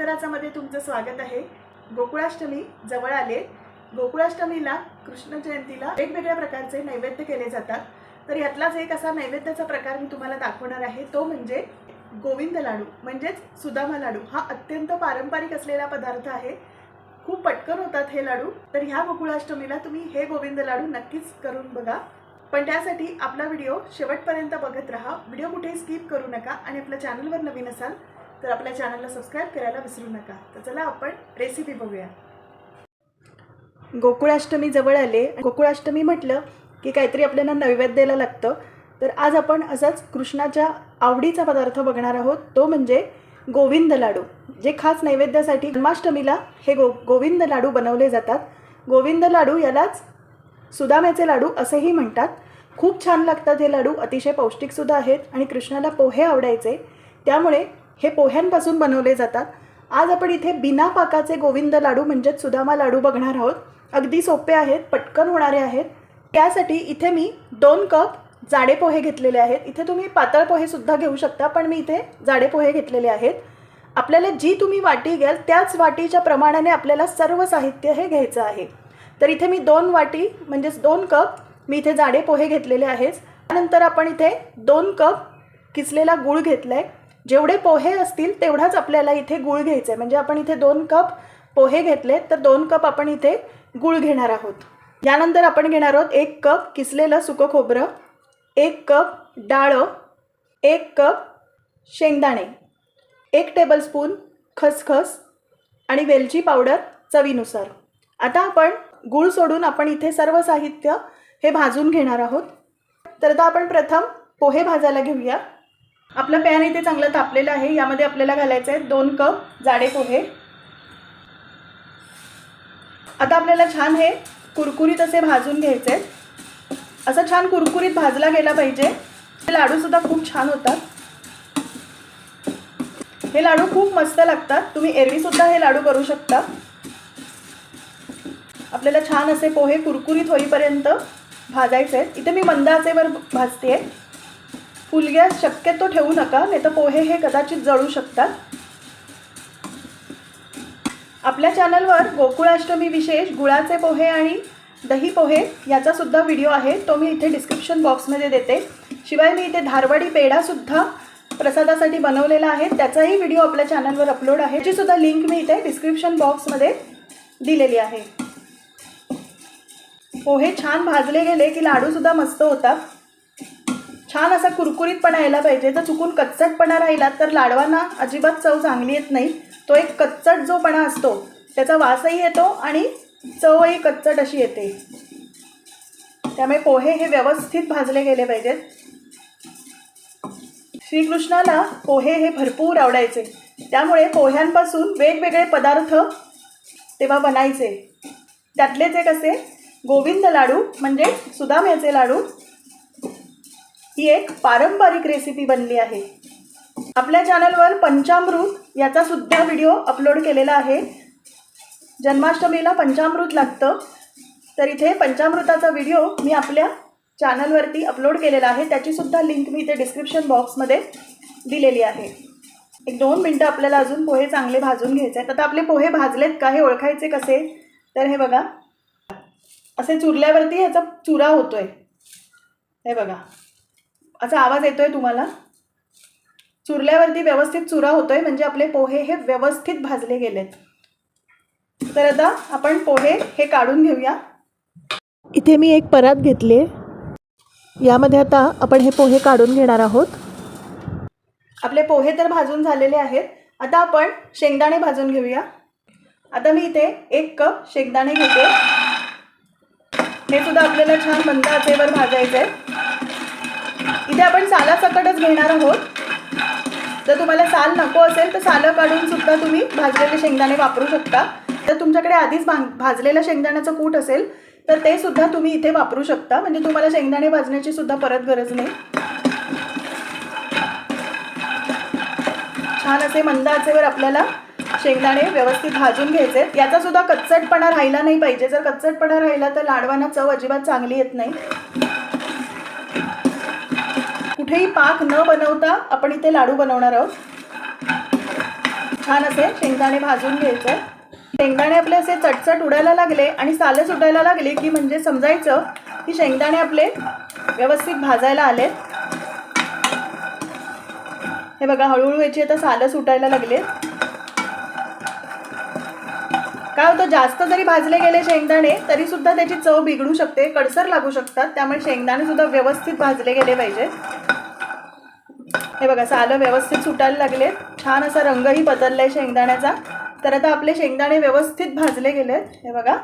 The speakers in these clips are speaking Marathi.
अंतराचामध्ये तुमचं स्वागत आहे. गोकुळाष्टमी जवळ आले गोकुळाष्टमीला कृष्ण जयंतीला वेगवेगळ्या प्रकारचे नैवेद्य केले जातात. तर यातलाच एक असा नैवेद्याचा प्रकार मी तुम्हाला दाखवणार आहे. तो म्हणजे गोविंद लाडू म्हणजेच सुदामा लाडू. हा अत्यंत पारंपरिक असलेला पदार्थ आहे. खूप पटकन होतात हे लाडू. तर ह्या गोकुळाष्टमीला तुम्ही हे गोविंद लाडू नक्कीच करून बघा. पण त्यासाठी आपला व्हिडिओ शेवटपर्यंत बघत राहा. व्हिडिओ कुठेही स्किप करू नका आणि आपल्या चॅनलवर नवीन असाल तर आपल्या चॅनलला सबस्क्राईब करायला विसरू नका. तर चला आपण रेसिपी बघूया. गोकुळाष्टमी जवळ आले. गोकुळाष्टमी म्हटलं की काहीतरी आपल्याला नैवेद्याला लागतं. तर आज आपण असाच कृष्णाच्या आवडीचा पदार्थ बघणार आहोत. तो म्हणजे गोविंद लाडू. जे खास नैवेद्यासाठी जन्माष्टमीला हे गो गोविंद लाडू बनवले जातात. गोविंद लाडू यालाच सुदाम्याचे लाडू असेही म्हणतात. खूप छान लागतात हे लाडू. अतिशय पौष्टिकसुद्धा आहेत आणि कृष्णाला पोहे आवडायचे. त्यामुळे हे पोह्यांपासून बनवले जातात. आज आपण इथे बिना पाकाचे गोविंद लाडू म्हणजेच सुदामा लाडू बघणार आहोत. अगदी सोपे आहेत पटकन होणारे आहेत. त्यासाठी इथे मी दोन कप जाडे पोहे घेतलेले आहेत. इथे तुम्ही पातळ पोहेसुद्धा घेऊ शकता पण मी इथे जाडे पोहे घेतलेले आहेत. आपल्याला जी तुम्ही वाटी घ्याल त्याच वाटीच्या प्रमाणाने आपल्याला सर्व साहित्य हे घ्यायचं आहे. तर इथे मी दोन वाटी म्हणजेच दोन कप मी इथे जाडे पोहे घेतलेले आहेत. त्यानंतर आपण इथे दोन कप किसलेला गूळ घेतला आहे जेवढे पोहे असतील तेवढाच आपल्याला इथे गूळ घ्यायचं आहे म्हणजे आपण इथे दोन कप पोहे घेतले तर दोन कप आपण इथे गूळ घेणार आहोत. यानंतर आपण घेणार आहोत एक कप किसलेलं सुकं खोबरं एक कप डाळं एक कप शेंगदाणे एक टेबलस्पून खसखस आणि वेलची पावडर चवीनुसार. आता आपण गूळ सोडून आपण इथे सर्व साहित्य हे भाजून घेणार आहोत. तर आता आपण प्रथम पोहे भाजायला घेऊया. आपलं पॅन इथे चांगलं तापलेलं आहे. यामध्ये आपल्याला घालायचं आहे दोन कप जाडे पोहे. आता आपल्याला छान हे कुरकुरीत असे भाजून घ्यायचे आहेत. असं छान कुरकुरीत भाजला गेला पाहिजे. हे लाडूसुद्धा खूप छान होतात. हे लाडू खूप मस्त लागतात. तुम्ही एरवीसुद्धा हे लाडू करू शकता. आपल्याला छान असे पोहे कुरकुरीत होईपर्यंत भाजायचे आहेत. इथे मी मंद आचेवर भाजते फुल गॅस शक्यतो ठेवू नका नाही तर पोहे हे कदाचित जळू शकतात. आपल्या चॅनलवर गोकुळाष्टमी विशेष गुळाचे पोहे आणि दही पोहे याचा सुद्धा व्हिडिओ आहे तो मी इथे डिस्क्रिप्शन बॉक्समध्ये देते. शिवाय मी इथे धारवाडी पेढासुद्धा प्रसादासाठी बनवलेला आहे त्याचाही व्हिडिओ आपल्या चॅनलवर अपलोड आहे त्याची लिंक मी इथे डिस्क्रिप्शन बॉक्समध्ये दिलेली आहे. पोहे छान भाजले गेले की लाडूसुद्धा मस्त होतात. छान असा कुरकुरीतपणा यायला पाहिजे. जर चुकून कच्चटपणा राहिला तर लाडवांना अजिबात चव चांगली येत नाही. तो एक कच्चट जोपणा असतो त्याचा वासही येतो आणि चवही कच्चट अशी येते. त्यामुळे पोहे हे व्यवस्थित भाजले गेले पाहिजेत. श्रीकृष्णाला पोहे हे भरपूर आवडायचे. त्यामुळे पोह्यांपासून वेगवेगळे पदार्थ तेव्हा बनायचे. त्यातलेच एक असे गोविंद लाडू म्हणजे सुदाम्याचे लाडू ही एक पारंपरिक रेसिपी बनली आहे. आपल्या चॅनलवर पंचामृत याचा सुद्धा व्हिडिओ अपलोड केलेला आहे. जन्माष्टमीला पंचामृत लागतं. तर इथे पंचामृताचा व्हिडिओ मी आपल्या चॅनलवरती अपलोड केलेला आहे. त्याचीसुद्धा लिंक मी इथे डिस्क्रिप्शन बॉक्समध्ये दिलेली आहे. एक दोन मिनटं आपल्याला अजून पोहे चांगले भाजून घ्यायचे आहेत. आता आपले पोहे भाजलेत का? हे ओळखायचे कसे? तर हे बघा. असे चुरल्यावरती ह्याचा चुरा आहे हे बघा. असा आवाज येतो आहे तुम्हाला? चुरल्यावरती व्यवस्थित चुरा होतो आहे म्हणजे आपले पोहे हे व्यवस्थित भाजले गेलेत. तर आता आपण पोहे हे काढून घेऊया. इथे मी एक परात घेतली यामध्ये आता आपण हे पोहे काढून घेणार आहोत. आपले पोहे तर भाजून झालेले आहेत. आता आपण शेंगदाणे भाजून घेऊया. आता मी इथे एक कप शेंगदाणे घेते. हे सुद्धा आपल्याला छान मंद आचेवर भाजायचं आहे इथे आपण सालासकटच घेणार आहोत. जर तुम्हाला साल नको असेल तर सालं काढून सुद्धा तुम्ही भाजलेले शेंगदाणे वापरू शकता. तर तुमच्याकडे आधीच भा भाजलेलं शेंगदाण्याचं कूट असेल तर ते सुद्धा तुम्ही इथे वापरू शकता. म्हणजे तुम्हाला शेंगदाणे भाजण्याची सुद्धा परत गरज नाही. छान असे मंद आचेवर आपल्याला शेंगदाणे व्यवस्थित भाजून घ्यायचे याचा सुद्धा कच्चटपणा राहिला नाही पाहिजे. जर कच्चटपणा राहिला तर लाडवांना चव अजिबात चांगली येत नाही. कुठेही पाक न बनवता आपण इथे लाडू बनवणार आहोत. छान असे शेंगदाणे भाजून घ्यायचे. शेंगदाणे आपले असे चटचट उडायला लागले आणि साले सुटायला लागले की म्हणजे समजायचं की शेंगदाणे आपले व्यवस्थित भाजायला आलेत. हे बघा हळूहळू याची आता सालं सुटायला लागले काय होतं जास्त जरी भाजले गेले शेंगदाणे तरीसुद्धा त्याची चव बिघडू शकते कडसर लागू शकतात. त्यामुळे शेंगदाणे सुद्धा व्यवस्थित भाजले गेले पाहिजेत. हे बघा सालं व्यवस्थित सुटायला लागले छान असा रंगही बदलला आहे शेंगदाण्याचा. तर आता आपले शेंगदाणे व्यवस्थित भाजले गेलेत. हे बघा.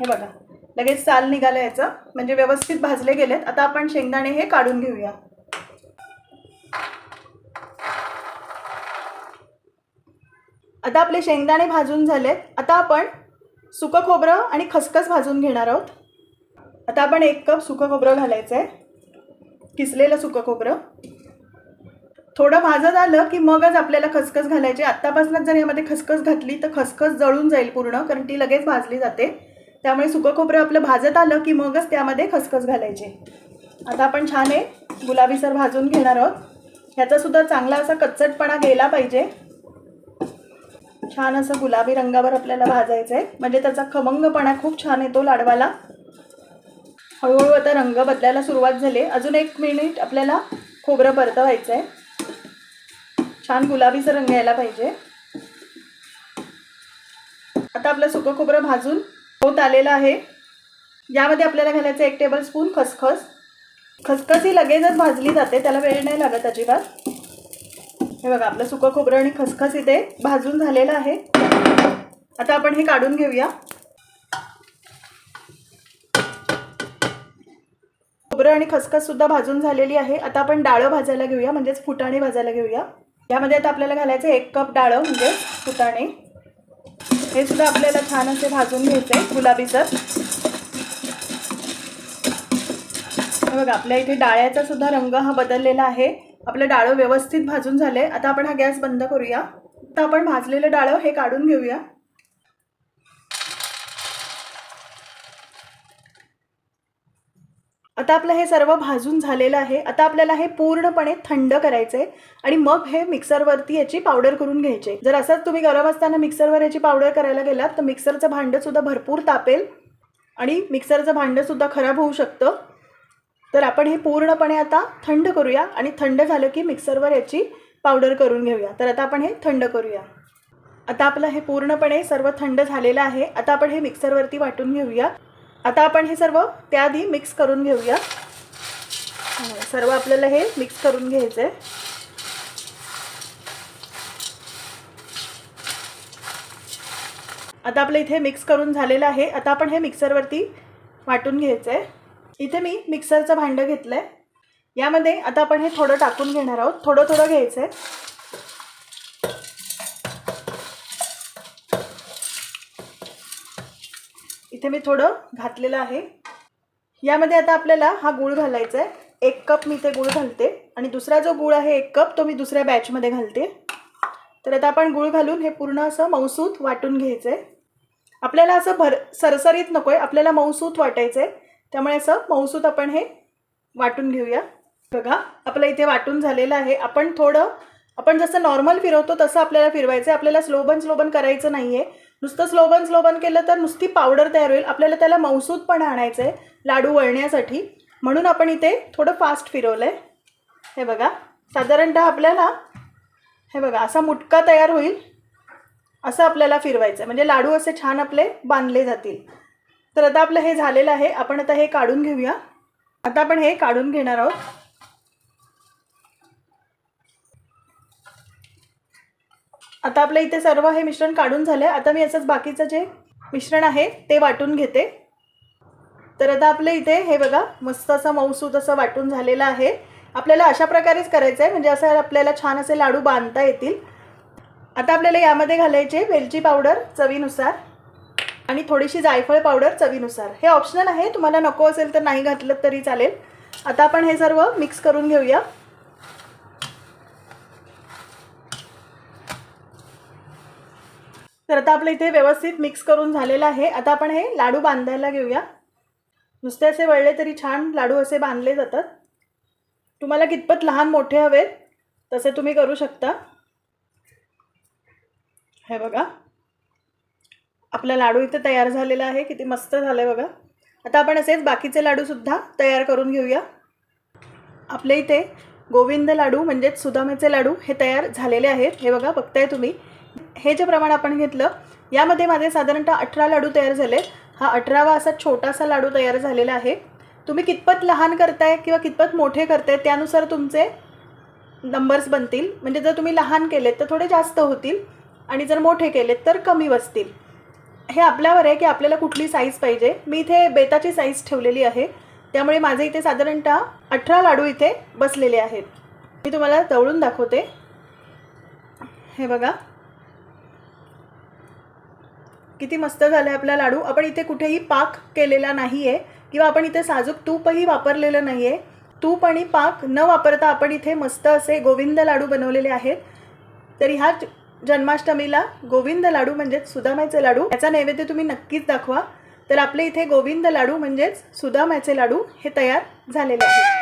हे बघा. लगेच साल निघालं याचं. म्हणजे व्यवस्थित भाजले गेलेत. आता आपण शेंगदाणे हे काढून घेऊया. आता आपले शेंगदाणे भाजून झालेत. आता आपण सुकं खोबरं आणि खसखस भाजून घेणार आहोत. आता आपण एक कप सुकं खोबरं घालायचं आहे किसलेलं सुकं खोबरं? थोडं भाजत आलं की मगच आपल्याला खसखस घालायची. आत्तापासूनच जर यामध्ये खसखस घातली तर खसखस जळून जाईल पूर्ण कारण ती लगेच भाजली जाते. त्यामुळे सुकं खोबरं आपलं भाजत आलं की मगच त्यामध्ये खसखस घालायचे. आता आपण छान हे गुलाबीसर भाजून घेणार आहोत. ह्याचासुद्धा चांगला असा कच्चटपणा गेला पाहिजे. छान असं गुलाबी रंगावर आपल्याला भाजायचं आहे म्हणजे त्याचा खमंगपणा खूप छान येतो लाडवाला. हळूहळू आता रंग बदलायला सुरुवात झाली. अजून एक मिनिट आपल्याला खोबरं परतवायचं आहे छान गुलाबीचा रंग यायला पाहिजे. आता आपलं सुकं खोबरं भाजून होत आलेलं आहे. यामध्ये आपल्याला घालायचं एक टेबल स्पून खसखस. खसखस ही लगेचच भाजली जाते. त्याला वेळ नाही लागत अजिबात. हे बघा आपलं सुकं खोबरं आणि खसखस इथे भाजून झालेलं आहे. आता आपण हे काढून घेऊया. खोबरं आणि खसखस सुद्धा भाजून झालेली आहे. आता आपण डाळं भाजायला घेऊया म्हणजेच फुटाणे भाजायला घेऊया. यामध्ये आता आपल्याला घालायचं एक कप डाळं म्हणजे फुटाणे. हे सुद्धा आपल्याला छान असे भाजून घ्यायचे गुलाबीसर बघा आपल्या इथे डाळ्याचा सुद्धा रंग हा बदललेला आहे. आपलं डाळं व्यवस्थित भाजून झालंय. आता आपण हा गॅस बंद करूया. आता आपण भाजलेलं डाळं हे काढून घेऊया. आता आपलं हे सर्व भाजून झालेलं आहे. आता आपल्याला हे पूर्णपणे थंड करायचं आहे आणि मग हे मिक्सरवरती याची पावडर करून घ्यायचे. जर असंच तुम्ही गरम असताना मिक्सरवर याची पावडर करायला गेलात तर मिक्सरचं भांडंसुद्धा भरपूर तापेल आणि मिक्सरचं भांडंसुद्धा खराब होऊ शकतं. तर आपण हे पूर्णपणे आता थंड करूया आणि थंड झालं की मिक्सरवर याची पावडर करून घेऊया. तर आता आपण हे थंड करूया. आता आपलं हे पूर्णपणे सर्व थंड झालेलं आहे. आता आपण हे मिक्सरवरती वाटून घेऊया. आता आपण हे सर्व त्याआधी मिक्स करून घेऊया. सर्व आपल्याला हे मिक्स करून घ्यायचं आहे आता आपलं इथे मिक्स करून झालेलं आहे. आता आपण हे मिक्सरवरती वाटून घ्यायचं आहे इथे मी मिक्सरचं भांडं घेतलं आहे यामध्ये आता आपण हे थोडं टाकून घेणार आहोत. थोडं थोडं घ्यायचं आहे इथे मी थोडं घातलेलं आहे. यामध्ये आता आपल्याला हा गूळ घालायचा आहे. एक कप मी इथे गूळ घालते आणि दुसरा जो गूळ आहे एक कप तो मी दुसऱ्या बॅचमध्ये घालते. तर आता आपण गूळ घालून हे पूर्ण असं मौसूत वाटून घ्यायचं आहे आपल्याला असं भर सरसरीत नको आहे आपल्याला मौसूत वाटायचं आहे त्यामुळे असं मौसूत आपण हे वाटून घेऊया. बघा आपलं इथे वाटून झालेलं आहे. आपण थोडं आपण जसं नॉर्मल फिरवतो तसं आपल्याला फिरवायचं आहे आपल्याला स्लोबन स्लोबन करायचं नाही आहे नुसतं स्लोबन स्लोबन केलं तर नुसती पावडर तयार होईल. आपल्याला त्याला मौसूदपणा आणायचं आहे लाडू वळण्यासाठी. म्हणून आपण इथे थोडं फास्ट फिरवलं आहे हे बघा साधारणतः आपल्याला हे बघा असा मुटका तयार होईल. असं आपल्याला फिरवायचं आहे म्हणजे लाडू असे छान आपले बांधले जातील. तर आता आपलं हे झालेलं आहे. आपण आता हे काढून घेऊया. आता आपण हे काढून घेणार आहोत. आता आपलं इथे सर्व हे मिश्रण काढून झालं आहे आता मी असंच बाकीचं जे मिश्रण आहे ते वाटून घेते. तर आता आपलं इथे हे बघा मस्त असं मऊसूत असं वाटून झालेलं आहे. आपल्याला अशा प्रकारेच करायचं आहे म्हणजे असं आपल्याला छान असे लाडू बांधता येतील. आता आपल्याला यामध्ये घालायचे वेलची पावडर चवीनुसार आणि थोडीशी जायफळ पावडर चवीनुसार. हे ऑप्शनल आहे तुम्हाला नको असेल तर नाही घातलं तरी चालेल. आता आपण हे सर्व मिक्स करून घेऊया. तर आता आपलं इथे व्यवस्थित मिक्स करून झालेलं आहे. आता आपण हे लाडू बांधायला घेऊया. नुसते असे वळले तरी छान लाडू असे बांधले जातात. तुम्हाला कितपत लहान मोठे हवेत तसे तुम्ही करू शकता. हे बघा. आपला लाडू इथे तयार झालेला आहे. किती मस्त झालं आहे बघा. आता आपण असेच बाकीचे लाडूसुद्धा तयार करून घेऊया. आपल्या इथे गोविंद लाडू म्हणजेच सुदामेचे लाडू हे तयार झालेले आहेत. हे बघा बघताय तुम्ही. हे जे प्रमाण आपण घेतलं यामध्ये माझे साधारणतः अठरा लाडू तयार झाले हा अठरावा असा छोटासा लाडू तयार झालेला आहे. तुम्ही कितपत लहान करताय किंवा कितपत मोठे करताय त्यानुसार तुमचे नंबर्स बनतील. म्हणजे जर तुम्ही लहान केलेत तर थोडे जास्त होतील आणि जर मोठे केलेत तर कमी बसतील. हे आपल्यावर आहे की आपल्याला कुठली साईज पाहिजे? मी इथे बेताची साईज ठेवलेली आहे. त्यामुळे माझे इथे साधारणतः अठरा लाडू इथे बसलेले आहेत. मी तुम्हाला जवळून दाखवते. हे बघा. किती मस्त झालं आहे आपला लाडू. आपण इथे कुठेही पाक केलेला नाही आहे किंवा आपण इथे साजूक तूपही वापरलेलं नाही आहे तूप आणि पाक न वापरता आपण इथे मस्त असे गोविंद लाडू बनवलेले आहेत. तरी ह्या जन्माष्टमीला गोविंद लाडू म्हणजेच सुदामाचे लाडू. याचा नैवेद्य तुम्ही नक्कीच दाखवा. तर आपले इथे गोविंद लाडू म्हणजेच सुदामाचे लाडू हे तयार झालेले आहेत.